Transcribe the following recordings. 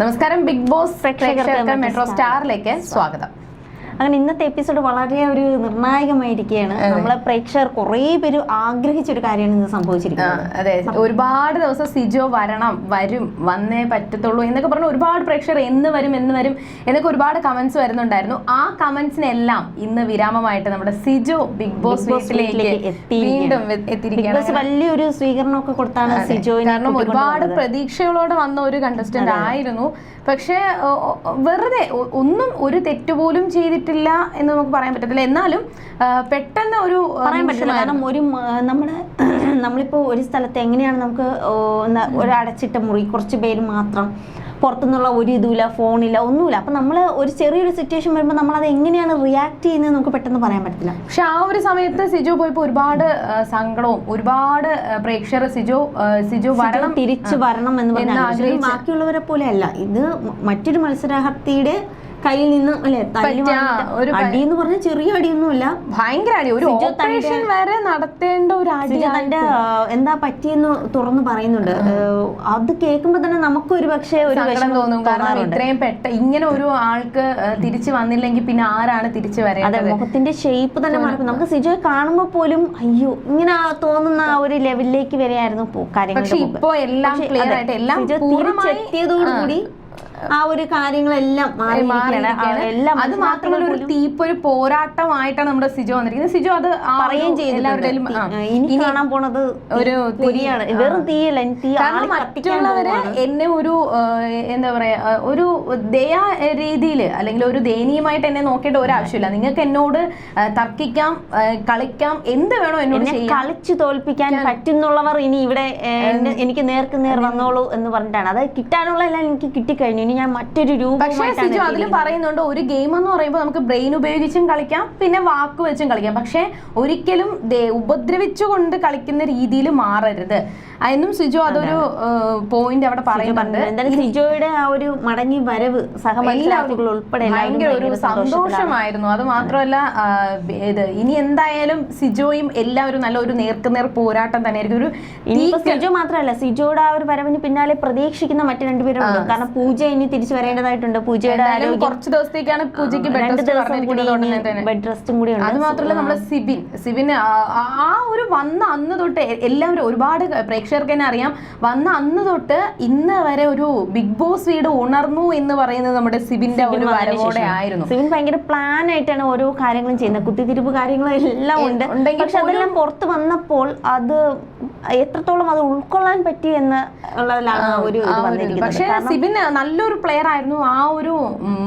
നമസ്കാരം big boss പ്രേക്ഷകർക്ക് metro സ്റ്റാറിലേക്ക് സ്വാഗതം. അങ്ങനെ ഇന്നത്തെ എപ്പിസോഡ് വളരെ ഒരു നിർണായകമായിരിക്കുകയാണ്. നമ്മളെ പ്രേക്ഷകർ കുറേ പേര് ആഗ്രഹിച്ചൊരു കാര്യമാണ് ഇന്ന് സംഭവിച്ചിരിക്കുന്നത്. അതെ ഒരുപാട് ദിവസം സിജോ വരണം വരും വന്നേ പറ്റത്തുള്ളൂ എന്നൊക്കെ പറഞ്ഞ് ഒരുപാട് പ്രേക്ഷകർ എന്ന് വരും എന്ന് വരും എന്നൊക്കെ ഒരുപാട് കമന്റ്സ് വരുന്നുണ്ടായിരുന്നു. ആ കമന്റ്സിനെല്ലാം ഇന്ന് വിരാമമായിട്ട് നമ്മുടെ സിജോ ബിഗ് ബോസ് വീട്ടിലേക്ക് വീണ്ടും എത്തിയിരിക്കുകയാണ്. വലിയൊരു സ്വീകരണമൊക്കെ കൊടുത്താണ് സിജോ സിജോയിനെ കാരണം ഒരുപാട്. പ്രതീക്ഷകളോടെ വന്ന ഒരു കണ്ടസ്റ്റന്റ് ആയിരുന്നു. പക്ഷേ വെറുതെ ഒന്നും ഒരു തെറ്റ് പോലും ചെയ്തിട്ടില്ല എന്ന് നമുക്ക് പറയാൻ പറ്റത്തില്ല. എന്നാലും പെട്ടെന്ന് ഒരു പറയാൻ പറ്റില്ല. കാരണം ഒരു നമ്മൾ നമ്മുടെ നമ്മളിപ്പോ ഒരു സ്ഥലത്ത് എങ്ങനെയാണ് നമുക്ക് ഒരു അടച്ചിട്ട മുറി കുറച്ച് പേര് മാത്രം പുറത്തുനിന്നുള്ള ഒരു ഇതുമില്ല ഫോണില്ല ഒന്നുമില്ല. അപ്പം നമ്മൾ ഒരു ചെറിയൊരു സിറ്റുവേഷൻ വരുമ്പോൾ നമ്മൾ അത് എങ്ങനെയാണ് റിയാക്ട് ചെയ്യുന്നത് നമുക്ക് പെട്ടെന്ന് പറയാൻ പറ്റില്ല പക്ഷെ ആ ഒരു സമയത്ത് സിജോ പോയപ്പോൾ ഒരുപാട് സങ്കടവും ഒരുപാട് പ്രേക്ഷകർ സിജോ സിജോ വരണം തിരിച്ചു വരണം എന്ന് പറഞ്ഞാൽ ബാക്കിയുള്ളവരെ പോലെ അല്ല ഇത് മറ്റൊരു മത്സരാർത്ഥിയുടെ കയ്യിൽ നിന്ന് അല്ലെ ഒരു അടി എന്ന് പറഞ്ഞാൽ ചെറിയ അടിയൊന്നുമില്ല. ഭയങ്കര അടി. ഒരു ഓപ്പറേഷൻ വരെ നടത്തേണ്ട ഒരു അടി തന്റെ എന്താ പറ്റിയെന്ന് തുറന്നു പറയുന്നുണ്ട്. അത് കേൾക്കുമ്പോ തന്നെ നമുക്ക് ഒരു പക്ഷേ ഒരു വിഷമം തോന്നും. കാരണം ഇത്രയും പെട്ട ഇങ്ങനെ ഒരു ആൾക്ക് തിരിച്ചു വന്നില്ലെങ്കിൽ പിന്നെ ആരാണ് തിരിച്ചു വരേണ്ടത്? മുഖത്തിന്റെ ഷേപ്പ് തന്നെ മാറി നമുക്ക് സിജോയെ കാണുമ്പോൾ പോലും അയ്യോ ഇങ്ങനെ തോന്നുന്ന ആ ഒരു ലെവലിലേക്ക് വരെയായിരുന്നു കാര്യങ്ങൾ പക്ഷെ. ഇപ്പോ എല്ലാം ക്ലിയർ ആയിട്ട് എല്ലാം പൂർണമായി ആ ഒരു കാര്യങ്ങളെല്ലാം മാറിയിരിക്കുകയാണ്. അത് മാത്രമല്ല ഒരു തീപ്പൊരു പോരാട്ടമായിട്ടാണ് നമ്മുടെ സിജോ വന്നിരിക്കുന്നത്. സിജോ അത് പറയുകയും ചെയ്തിട്ടുണ്ട്. എല്ലാവരുടെയും ആ, തീ- ഇനി കാണാൻ പോണത് ഒരു ഒരു തീ- വെറും തീയല്ല തീ മറ്റുള്ളവര് എന്നെ ഒരു എന്താ പറയാ ഒരു ദയാ രീതിയിൽ അല്ലെങ്കിൽ ഒരു ദയനീയമായിട്ട് എന്നെ നോക്കേണ്ട ഒരു ആവശ്യമില്ല നിങ്ങൾക്ക് എന്നോട് തർക്കിക്കാം കളിക്കാം എന്ത് വേണോ എന്നോട് കളിച്ചു തോൽപ്പിക്കാൻ പറ്റുന്നുള്ളവർ ഇനി ഇവിടെ എനിക്ക് നേർക്ക് നേർ വന്നോളൂ എന്ന് പറഞ്ഞിട്ടാണ്. അത് കിട്ടാനുള്ള എല്ലാം എനിക്ക് കിട്ടിക്കഴിഞ്ഞു. ഇനി ഞാൻ മറ്റൊരു സിജു അതിൽ പറയുന്നുണ്ട് ഒരു ഗെയിം എന്ന് പറയുമ്പോൾ നമുക്ക് ബ്രെയിൻ ഉപയോഗിച്ചും കളിക്കാം പിന്നെ വാക്ക് വെച്ചും കളിക്കാം. പക്ഷേ ഒരിക്കലും ഉപദ്രവിച്ചുകൊണ്ട് കളിക്കുന്ന രീതിയിൽ മാറരുത്. എന്നും സിജു അതൊരു പോയിന്റ് അവിടെ പറയുന്നുണ്ട്. എന്തായാലും സിജോയുടെ ആ ഒരു മടങ്ങി വരവ് ഉൾപ്പെടെ ഭയങ്കര ഒരു സന്തോഷമായിരുന്നു. അത് മാത്രമല്ല ഇത് ഇനി എന്തായാലും സിജോയും എല്ലാവരും നല്ല ഒരു നേർക്കുനേർ പോരാട്ടം തന്നെയായിരിക്കും. ഒരു സിജോ മാത്രമല്ല സിജോയുടെ ആ ഒരു വരവിന് പിന്നാലെ പ്രതീക്ഷിക്കുന്ന മറ്റു രണ്ടുപേരും കാരണം പൂജ ഇനി തിരിച്ചു വരേണ്ടതായിട്ടുണ്ട്. പൂജയുടെ കുറച്ച് ദിവസത്തേക്കാണ് പൂജയ്ക്ക് ബെഡ് റെസ്റ്റ് കൂടി അത് മാത്രമല്ല നമ്മുടെ സിബിൻ സിബിൻ ആ- ആ ഒരു വന്ന അന്ന് തൊട്ട് എല്ലാവരും ഒരുപാട് പ്രേക്ഷകർക്ക് തന്നെ അറിയാം. വന്ന അന്ന് തൊട്ട് ഇന്ന് വരെ ഒരു ബിഗ് ബോസ് വീട് ഉണർന്നു എന്ന് പറയുന്നത് നമ്മുടെ സിബിന്റെ ഒരു വരവോടെ ആയിരുന്നു. സിബിൻ ഭയങ്കര പ്ലാൻ ആയിട്ടാണ് ഓരോ കാര്യങ്ങളും ചെയ്യുന്നത്. കുത്തിത്തിരിപ്പ് കാര്യങ്ങളും എല്ലാം ഉണ്ട്. പക്ഷെ അതെല്ലാം പുറത്ത് വന്നപ്പോൾ അത് എത്രത്തോളം അത് ഉൾക്കൊള്ളാൻ പറ്റി എന്ന് ഉള്ളതിലാണ് ഒരു ഇത് വന്നിരിക്കുന്നത്. പക്ഷെ സിബിൻ നല്ലൊരു പ്ലെയർ ആയിരുന്നു. ആ ഒരു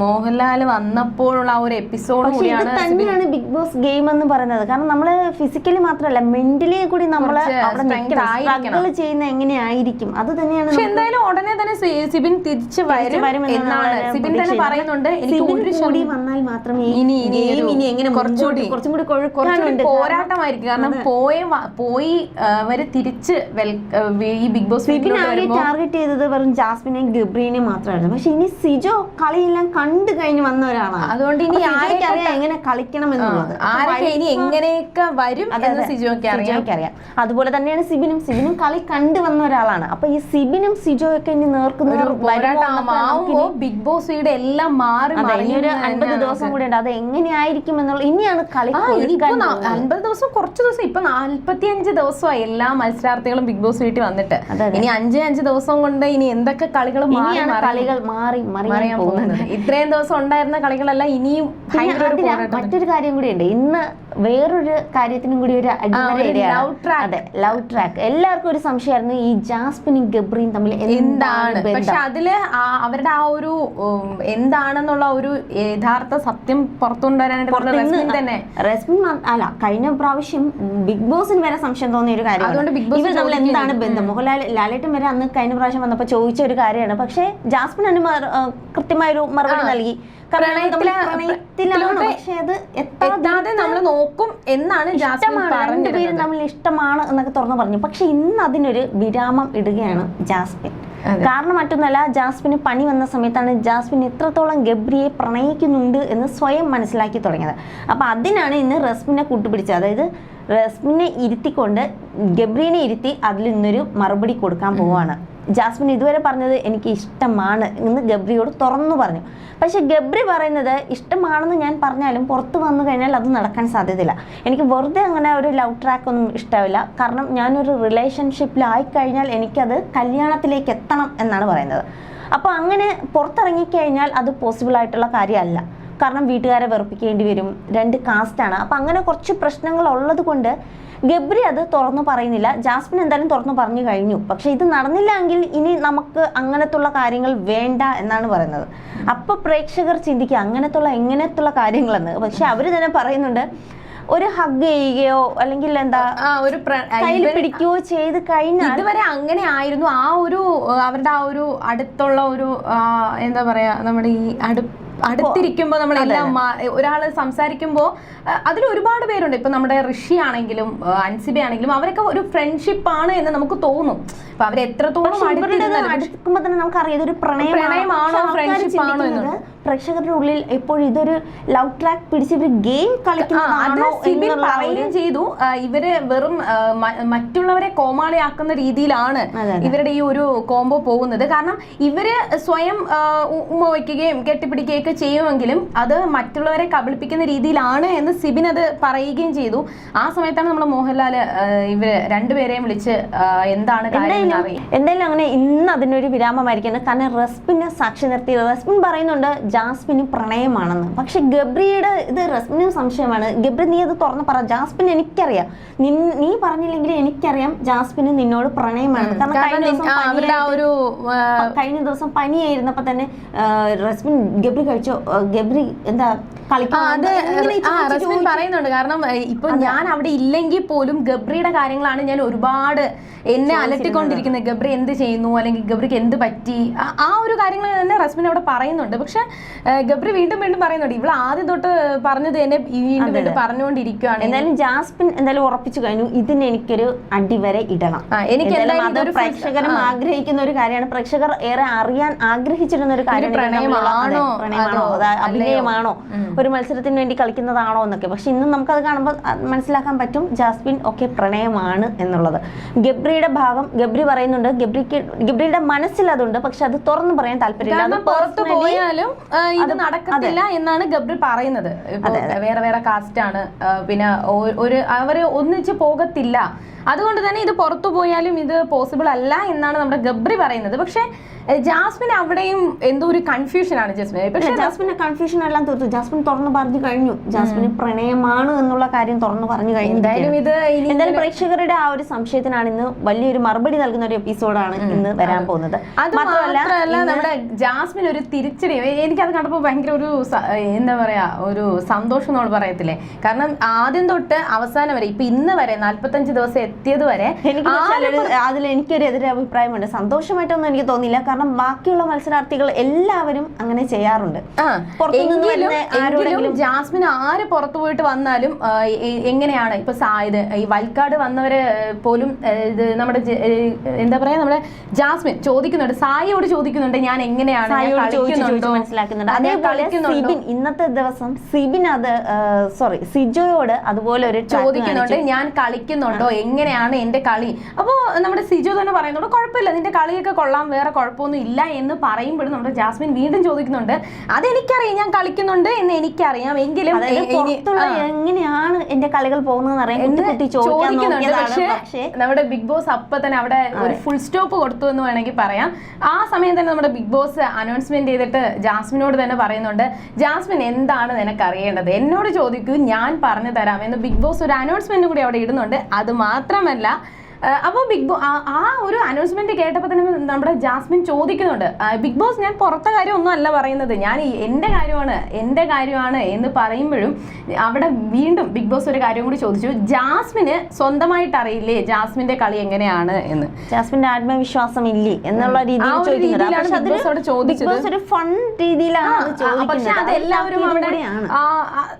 മോഹൻലാൽ വന്നപ്പോഴുള്ള ആ ഒരു എപ്പിസോഡ് ഇത് കൂടിയാണ് തന്നെയാണ് ബിഗ് ബോസ് ഗെയിം എന്ന് പറയുന്നത്. കാരണം നമ്മൾ ഫിസിക്കലി മാത്രമല്ല മെന്റലി കൂടി നമ്മൾ സ്ട്രഗിൾ ചെയ്യുന്ന എങ്ങനെയായിരിക്കും? അത് തന്നെയാണ് പക്ഷെ എന്തായാലും ഉടനെ തന്നെ സിബിൻ തിരിച്ചു വരും എന്നാണ് സിബിൻ തന്നെ പറയുന്നുണ്ട്. എനിക്ക് കൂടി വന്നാൽ മാത്രമേ ഇനി ഇനി ഇനി എങ്ങനെ കുറച്ചുകൂടി കുറച്ചും കൂടി പോരാട്ടമായിരിക്കും. കാരണം പോയ പോയി അവർ തിരിച്ച് ഈ ബിഗ് ബോസ് ടാർഗറ്റ് ചെയ്തത് വെറും ജാസ്മിനെയും ഗബ്രീനെയും മാത്രമായിരുന്നു. പക്ഷെ ഇനി സിജോ കളിയെല്ലാം കണ്ടു കഴിഞ്ഞ് വന്ന ഒരാളാണ്. അതുകൊണ്ട് ഇനി അറിയാം എങ്ങനെ കളിക്കണം എന്നുള്ളത്. ആരൊക്കെ ഇനി എങ്ങനെയൊക്കെ വരും എന്ന്. സിജോക്ക് അറിയാം. അതുപോലെ തന്നെയാണ് സിബിനും. സിബിനും കളി കണ്ടു വന്ന ഒരാളാണ്. അപ്പൊ ഈ സിബിനും സിജോ സിജോയൊക്കെ ഇനി നേർക്കുന്ന ബിഗ് ബോസ് വീട് എല്ലാം മാറി ഇനി ഒരു അൻപത് ദിവസം കൂടി ഉണ്ട്. അത് എങ്ങനെയായിരിക്കും എന്നുള്ളത് ഇനിയാണ് കളി. അൻപത് ദിവസം കുറച്ച് ദിവസം ഇപ്പൊ നാല്പത്തി അഞ്ച് ദിവസമായി. എല്ലാ മത്സരാർത്ഥികളും ബിഗ് ബോസ് വീട്ടിൽ വന്നിട്ട്. ഇനി അഞ്ച് അഞ്ച് ദിവസം കൊണ്ട് ഇനി എന്തൊക്കെ കളികൾ. കളികൾ മാറി മറിയാൻ പോകുന്നത്. ഇത്രയും ദിവസം ഉണ്ടായിരുന്ന കളികളെല്ലാം ഇനിയും മറ്റൊരു കാര്യം കൂടി ഉണ്ട്. ഇന്ന് വേറൊരു കാര്യത്തിനും കൂടി ഒരു. അതെ ലവ് ട്രാക്ക് എല്ലാവർക്കും ഒരു സംശയമായിരുന്നു ഈ ജാസ്മിനും ഗബ്രിയും തമ്മിൽ എന്താണ് പക്ഷെ അതിൽ അവരുടെ ആ ഒരു എന്താണെന്നുള്ള ഒരു യഥാർത്ഥ സത്യം പുറത്തുകൊണ്ടുവരാനായിട്ട് തന്നെ റെസ്മിൻ അല്ല കഴിഞ്ഞ പ്രാവശ്യം ബിഗ് ബോസിന് വരെ സംശയം തോന്നിയ ഒരു കാര്യമാണ്. അതുകൊണ്ട് ബിഗ് ബോസ് ഇവർ തമ്മിൽ എന്താണ് ബന്ധം? മോഹൻലാൽ ലാലേട്ടൻ വരെ അന്ന് കഴിഞ്ഞ പ്രാവശ്യം വന്നപ്പോൾ ചോദിച്ച ഒരു കാര്യമാണ്. പക്ഷേ ജാസ്മിൻ അതിന് കൃത്യമായൊരു മറുപടി നൽകി. എത്താതെ നമ്മൾ നോക്കും എന്നാണ് ഇഷ്ടമാണ്. രണ്ടുപേരും തമ്മിൽ ഇഷ്ടമാണ് എന്നൊക്കെ തുറന്നു പറഞ്ഞു. പക്ഷെ ഇന്ന് അതിനൊരു വിരാമം ഇടുകയാണ് ജാസ്മിൻ. കാരണം മറ്റൊന്നല്ല ജാസ്മിന് പണി വന്ന സമയത്താണ് ജാസ്മിൻ എത്രത്തോളം ഗബ്രിയെ പ്രണയിക്കുന്നുണ്ട് എന്ന് സ്വയം മനസ്സിലാക്കി തുടങ്ങിയത്. അപ്പൊ അതിനാണ് ഇന്ന് റസ്മിനെ കൂട്ടുപിടിച്ചത്. അതായത് റസ്മിനെ ഇരുത്തിക്കൊണ്ട് ഗബ്രീനെ ഇരുത്തി അതിൽ ഇന്നൊരു മറുപടി കൊടുക്കാൻ പോവാണ് ജാസ്മിൻ ഇതുവരെ പറഞ്ഞത് എനിക്ക് ഇഷ്ടമാണ് എന്ന് ഗബ്രിയോട് തുറന്നു പറഞ്ഞു. പക്ഷെ ഗബ്രി പറയുന്നത് ഇഷ്ടമാണെന്ന് ഞാൻ പറഞ്ഞാലും പുറത്ത് വന്നു കഴിഞ്ഞാൽ അത് നടക്കാൻ സാധ്യതയില്ല. എനിക്ക് വെറുതെ അങ്ങനെ ഒരു ലവ് ട്രാക്ക് ഒന്നും ഇഷ്ടമില്ല കാരണം ഞാനൊരു റിലേഷൻഷിപ്പിലായി കഴിഞ്ഞാൽ എനിക്കത് കല്യാണത്തിലേക്ക് എത്തണം എന്നാണ് പറയുന്നത്. അപ്പോൾ അങ്ങനെ പുറത്തിറങ്ങിക്കഴിഞ്ഞാൽ അത് പോസിബിൾ ആയിട്ടുള്ള കാര്യമല്ല. കാരണം വീട്ടുകാരെ വെറുപ്പിക്കേണ്ടി വരും. രണ്ട് കാസ്റ്റാണ് അപ്പം അങ്ങനെ കുറച്ച് പ്രശ്നങ്ങൾ ഉള്ളത് കൊണ്ട് ഗബ്രി അത് തുറന്നു പറയുന്നില്ല. ജാസ്മിൻ എന്തായാലും തുറന്നു പറഞ്ഞു കഴിഞ്ഞു. പക്ഷെ ഇത് നടന്നില്ല എങ്കിൽ ഇനി നമുക്ക് അങ്ങനത്തുള്ള കാര്യങ്ങൾ വേണ്ട എന്നാണ് പറയുന്നത്. അപ്പൊ പ്രേക്ഷകർ ചിന്തിക്കുക അങ്ങനത്തുള്ള എങ്ങനത്തുള്ള കാര്യങ്ങളെന്ന്. പക്ഷെ അവർ തന്നെ പറയുന്നുണ്ട് ഒരു ഹഗ് ചെയ്യുകയോ അല്ലെങ്കിൽ എന്താ ഒരു കയ്യിൽ പിടിക്കുകയോ ചെയ്ത് കഴിഞ്ഞാൽ ഇതുവരെ അങ്ങനെ ആയിരുന്നു. ആ ഒരു അവരുടെ ആ ഒരു അടുത്തുള്ള ഒരു എന്താ പറയാ നമ്മുടെ ഈ അടു അടുത്തിരിക്കുമ്പോൾ നമ്മളെല്ലാം ഒരാൾ സംസാരിക്കുമ്പോൾ അതിൽ ഒരുപാട് പേരുണ്ട്. ഇപ്പൊ നമ്മുടെ ഋഷി ആണെങ്കിലും അൻസിബ ആണെങ്കിലും അവരൊക്കെ ഒരു ഫ്രണ്ട്ഷിപ്പ് ആണ് എന്ന് നമുക്ക് തോന്നും. അപ്പൊ അവരെത്രത്തോളം അടുക്കുമ്പോ തന്നെ നമുക്കറിയാം ഇതൊരു പ്രണയമാണോ? ഫ്രണ്ട്ഷിപ്പ് ആണോ ചിന്തിക്കുന്നത് പ്രേക്ഷകരുടെ ഉള്ളിൽ എപ്പോഴും ഇതൊരു ലവ് ട്രാക്ക് പിടിച്ച് ഇവർ ഗെയിം കളിക്കുന്നതാണോ പറയുകയും ചെയ്തു. ഇവർ വെറും മറ്റുള്ളവരെ കോമാളിയാക്കുന്ന രീതിയിലാണ്. ഇവരുടെ ഈ ഒരു കോംബോ പോകുന്നത്. കാരണം ഇവർ സ്വയം ഉമ്മ വയ്ക്കുകയും കെട്ടിപ്പിടിക്കുകയൊക്കെ ചെയ്യുമെങ്കിലും അത് മറ്റുള്ളവരെ കബളിപ്പിക്കുന്ന രീതിയിലാണ് എന്ന് സിബിൻ അത് പറയുകയും ചെയ്തു. ആ സമയത്താണ് നമ്മൾ മോഹൻലാൽ ഇവർ രണ്ടുപേരെയും വിളിച്ച് എന്താണ് എന്തായാലും അങ്ങനെ ഇന്ന് അതിനൊരു വിരാമമായിരിക്കുന്നത് കാരണം റെസ്പിന് സാക്ഷി നിർത്തി റെസ്പിൻ പറയുന്നുണ്ട് ജാസ്മിന് പ്രണയമാണെന്ന്. പക്ഷെ ഗബ്രിയുടെ ഇത് റസ്മിനും സംശയമാണ്. ഗബ്രി നീ അത് തുറന്ന് പറ. ജാസ്മിൻ എനിക്കറിയാം. നിൻ- നീ പറഞ്ഞില്ലെങ്കിൽ എനിക്കറിയാം ജാസ്മിന് നിന്നോട് പ്രണയമാണെന്ന്. കാരണം കഴിഞ്ഞ ദിവസം കഴിഞ്ഞ ദിവസം പനിയായിരുന്നപ്പോ തന്നെ റസ്മിൻ ഗബ്രി കഴിച്ചോ? ഗബ്രി എന്താ റസ്മിൻ പറയുന്നുണ്ട്. കാരണം ഇപ്പൊ ഞാൻ അവിടെ ഇല്ലെങ്കിൽ പോലും ഗബ്രിയുടെ കാര്യങ്ങളാണ് ഞാൻ ഒരുപാട് എന്നെ അലട്ടിക്കൊണ്ടിരിക്കുന്നത്. ഗബ്രി എന്ത് ചെയ്യുന്നു? അല്ലെങ്കിൽ ഗബ്രിക്ക് എന്ത് പറ്റി? ആ- ഒരു കാര്യങ്ങൾ തന്നെ റസ്മിൻ അവിടെ പറയുന്നുണ്ട്. പക്ഷെ ഗബ്രി വീണ്ടും വീണ്ടും പറയുന്നുണ്ട് ഇവൾ ആദ്യം തൊട്ട് പറഞ്ഞത് എന്നെ വീണ്ടും വീണ്ടും പറഞ്ഞുകൊണ്ടിരിക്കുകയാണ് എന്തായാലും ജാസ്മിൻ എന്തായാലും ഉറപ്പിച്ചു കഴിഞ്ഞു. ഇതിന് എനിക്കൊരു അടിവരെ ഇടണം. എനിക്ക് അത് പ്രേക്ഷകരും ആഗ്രഹിക്കുന്ന ഒരു കാര്യമാണ്. പ്രേക്ഷകർ ഏറെ അറിയാൻ ആഗ്രഹിച്ചിരുന്ന ഒരു കാര്യമാണ് പ്രണയമാണോ? അഭിനയമാണോ? ഒരു മത്സരത്തിന് വേണ്ടി കളിക്കുന്നതാണോ എന്നൊക്കെ. പക്ഷെ ഇന്ന് നമുക്കത് കാണുമ്പോൾ മനസ്സിലാക്കാൻ പറ്റും ജാസ്മിൻ ഒക്കെ പ്രണയമാണ് എന്നുള്ളത്. ഗബ്രിയുടെ ഭാഗം ഗബ്രി പറയുന്നുണ്ട് ഗബ്രിക്ക് ഗബ്രിയുടെ മനസ്സിൽ അതുണ്ട്. പക്ഷെ അത് തുറന്നു പറയാൻ താല്പര്യമില്ല. ഇത് നടക്കത്തില്ല എന്നാണ് ഗബ്രി പറയുന്നത്. വേറെ വേറെ കാസ്റ്റ് ആണ് പിന്നെ ഒരു അവർ ഒന്നിച്ച് പോകത്തില്ല. അതുകൊണ്ട് തന്നെ ഇത് പുറത്തു പോയാലും ഇത് പോസിബിൾ അല്ല എന്നാണ് നമ്മുടെ ഗബ്രി പറയുന്നത്. പക്ഷെ ജാസ്മിൻ അവിടെയും എന്തോ ഒരു കൺഫ്യൂഷൻ ആണ് ജാസ്മിൻ പക്ഷെ ജാസ്മിന്റെ കൺഫ്യൂഷൻ എല്ലാം തീർത്തു. ജാസ്മിൻ തുറന്നു പറഞ്ഞു കഴിഞ്ഞു. ജാസ്മിന് പ്രണയമാണ് എന്നുള്ള കാര്യം തുറന്നു പറഞ്ഞു കഴിഞ്ഞു എന്തായാലും ഇത് എന്തായാലും പ്രേക്ഷകരുടെ ആ ഒരു സംശയത്തിനാണ് ഇന്ന് വലിയൊരു മറുപടി നൽകുന്ന ഒരു എപ്പിസോഡാണ് ഇന്ന് വരാൻ പോകുന്നത്. അത് മാത്രമല്ല നമ്മുടെ ജാസ്മിൻ ഒരു തിരിച്ചടി എനിക്കത് കണ്ടപ്പോൾ ഭയങ്കര ഒരു എന്താ പറയാ ഒരു സന്തോഷം നമ്മൾ പറയത്തില്ലേ? കാരണം ആദ്യം തൊട്ട് അവസാനം വരെ ഇപ്പൊ ഇന്ന് വരെ നാല്പത്തഞ്ച് ദിവസം എത്തിയത് വരെ എനിക്ക് അതിൽ എനിക്കൊരു എതിരെ അഭിപ്രായമുണ്ട്. സന്തോഷമായിട്ടൊന്നും എനിക്ക് തോന്നിയില്ല. കാരണം ബാക്കിയുള്ള മത്സരാർത്ഥികൾ എല്ലാവരും അങ്ങനെ ചെയ്യാറുണ്ട്. എങ്കിലും ജാസ്മിൻ ആര് പുറത്തു പോയിട്ട് വന്നാലും എങ്ങനെയാണ് ഇപ്പൊ സായത് ഈ വൽക്കാട് വന്നവര് പോലും ഇത് നമ്മുടെ എന്താ പറയാ നമ്മുടെ ജാസ്മിൻ ചോദിക്കുന്നുണ്ട് സായിയോട് ചോദിക്കുന്നുണ്ട് ഞാൻ എങ്ങനെയാണ് ചോദിച്ച് കളിക്കുന്നുണ്ടോ? ഞാൻ അതേപോലെ? സിബിൻ ഇന്നത്തെ ദിവസം സിബിൻ അത് സോറി സിജോയോട് അതുപോലെ ഒരു ചോദിക്കുന്നുണ്ട് ഞാൻ കളിക്കുന്നുണ്ടോ? എങ്ങനെയാണ് എന്റെ കളി? അപ്പോ നമ്മുടെ സിജോ തന്നെ പറയുന്നുണ്ട് കുഴപ്പമില്ല നിന്റെ കളിയൊക്കെ കൊള്ളാം വേറെ കുഴപ്പമൊന്നും ഇല്ല എന്ന് പറയുമ്പോഴും നമ്മുടെ ജാസ്മിൻ വീണ്ടും ചോദിക്കുന്നുണ്ട് അതെനിക്കറിയാം ഞാൻ കളിക്കുന്നുണ്ട് എന്ന് എനിക്കറിയാം എങ്കിലും. എങ്ങനെയാണ് എന്റെ കളികൾ പോകുന്നത് ചോദിക്കുന്നുണ്ട് പക്ഷേ നമ്മുടെ ബിഗ് ബോസ് അപ്പൊ തന്നെ അവിടെ ഒരു ഫുൾ സ്റ്റോപ്പ് കൊടുത്തു എന്ന് വേണമെങ്കിൽ പറയാം. ആ സമയം തന്നെ നമ്മുടെ ബിഗ് ബോസ് അനൗൺസ്മെന്റ് ചെയ്തിട്ട് ജാസ്മിനോട് തന്നെ പറയുന്നുണ്ട് ജാസ്മിൻ എന്താണ് നിനക്ക് അറിയേണ്ടത് എന്നോട് ചോദിക്കൂ ഞാൻ പറഞ്ഞു തരാം എന്ന് ബിഗ് ബോസ് ഒരു അനൗൺസ്മെന്റ് കൂടി അവിടെ ഇടുന്നുണ്ട്. അത് മാത്രമല്ല അപ്പോൾ ബിഗ് ബോ ആ- ഒരു അനൗൺസ്മെന്റ് കേട്ടപ്പോൾ തന്നെ നമ്മുടെ ജാസ്മിൻ ചോദിക്കുന്നുണ്ട്. ബിഗ് ബോസ് ഞാൻ പുറത്തെ കാര്യം ഒന്നും അല്ല പറയുന്നത്. ഞാൻ എന്റെ കാര്യമാണ് എന്റെ കാര്യമാണ് എന്ന് പറയുമ്പോഴും അവിടെ വീണ്ടും ബിഗ് ബോസ് ഒരു കാര്യം കൂടി ചോദിച്ചു. ജാസ്മിന് സ്വന്തമായിട്ട് അറിയില്ലേ ജാസ്മിന്റെ കളി എങ്ങനെയാണ് എന്ന്? ജാസ്മിന്റെ ആത്മവിശ്വാസം ഇല്ലേ എന്നുള്ള രീതിയിൽ ചോദിച്ചത്. ഒരു ഫൺ രീതിയിലാണ് അത് ആ, പക്ഷെ അത് എല്ലാവരും അവിടെ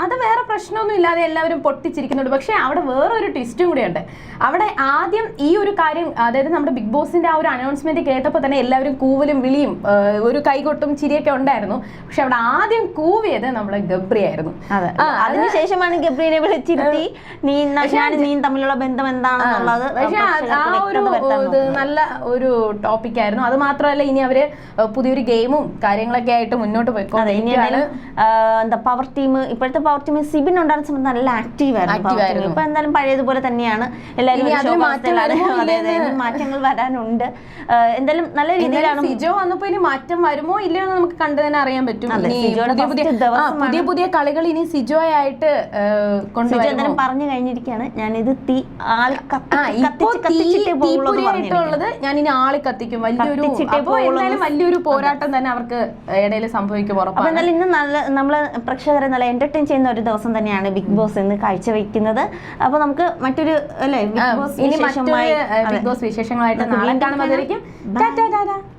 അത് വേറെ പ്രശ്നമൊന്നും ഇല്ലാതെ എല്ലാവരും പൊട്ടിച്ചിരിക്കുന്നുണ്ട്. പക്ഷെ അവിടെ വേറൊരു ട്വിസ്റ്റും കൂടിയുണ്ട്. അവിടെ ആദ്യം ആദ്യം ഈ ഒരു കാര്യം അതായത് നമ്മുടെ ബിഗ് ബോസിന്റെ ആ ഒരു അനൗൺസ്മെന്റ് കേട്ടപ്പോൾ തന്നെ എല്ലാവരും കൂവലും വിളിയും ഒരു കൈകൊട്ടും ചിരിയൊക്കെ ഉണ്ടായിരുന്നു. പക്ഷെ അവിടെ ആദ്യം കൂവിയത് നമ്മളെ ഗബ്രി ആയിരുന്നു. അതിനുശേഷമാണ് ഗബ്രീനെ വിളിച്ചിരുത്തി. നീ നീയും തമ്മിലുള്ള ബന്ധം എന്താണെന്നുള്ളത് പക്ഷെ ആ- ഒരു നല്ല ഒരു ടോപ്പിക് ആയിരുന്നു. അത് മാത്രമല്ല ഇനി അവർ പുതിയൊരു ഗെയിമും കാര്യങ്ങളൊക്കെ ആയിട്ട് മുന്നോട്ട് പോയിക്കൊണ്ടിരിക്കുകയാണ് എന്താ പവർ ടീം ഇപ്പോഴത്തെ പവർ ടീം സിബിൻ ഉണ്ടായിരുന്ന സമയത്ത് നല്ല ആക്റ്റീവ്. ആയിരുന്നു. ഇപ്പൊ എന്തായാലും പഴയതുപോലെ തന്നെയാണ്. എല്ലാവരും അതെ, അതെ, ഇനി മാറ്റങ്ങൾ വരാനുണ്ട്. എന്തായാലും നല്ല രീതിയിലാണ് സിജോ വന്നപ്പോ ഇനി മാറ്റം വരുമോ ഇല്ലയോ എന്ന് നമുക്ക് കണ്ടു തന്നെ അറിയാൻ പറ്റും. ഇനി പുതിയ പുതിയ first ആ, ദിവസമാണ്. പുതിയ പുതിയ കളികൾ ഇനി സിജോ ആയിട്ട് കൊണ്ടുവരുമോ? പറഞ്ഞു കഴിഞ്ഞിരിക്കുകയാണ്. ഞാനിത് തീ ആ ഇപ്പൊ കത്തിച്ച് കത്തിച്ചിട്ടേ പോകുള്ളൂ എന്ന് പറഞ്ഞിരിക്കുകയാണ്. തീപ്പൊരിയായിട്ടുള്ളത് ഞാൻ ഇനി ആളി കത്തിക്കും. വലിയൊരു കത്തിച്ചിട്ടേ അപ്പൊ പോകുള്ളൂ എന്തായാലും വലിയൊരു പോരാട്ടം തന്നെ അവർക്ക് ഇടയിൽ സംഭവിക്കും അപ്പൊ ഉറപ്പാണ് ഇന്ന് നല്ല നമ്മൾ പ്രേക്ഷകരെ നല്ല എന്റർടൈൻ ചെയ്യുന്ന ഒരു ദിവസം തന്നെയാണ് ബിഗ് ബോസ് ഇന്ന് കാഴ്ചവെക്കുന്നത്. അപ്പൊ നമുക്ക് മറ്റൊരു അല്ലെ ആ, ബിഗ് ബോസ് ഇനി മറ്റൊരു ബിഗ് ബോസ് വിശേഷങ്ങളായിട്ട് നാളെ വീണ്ടും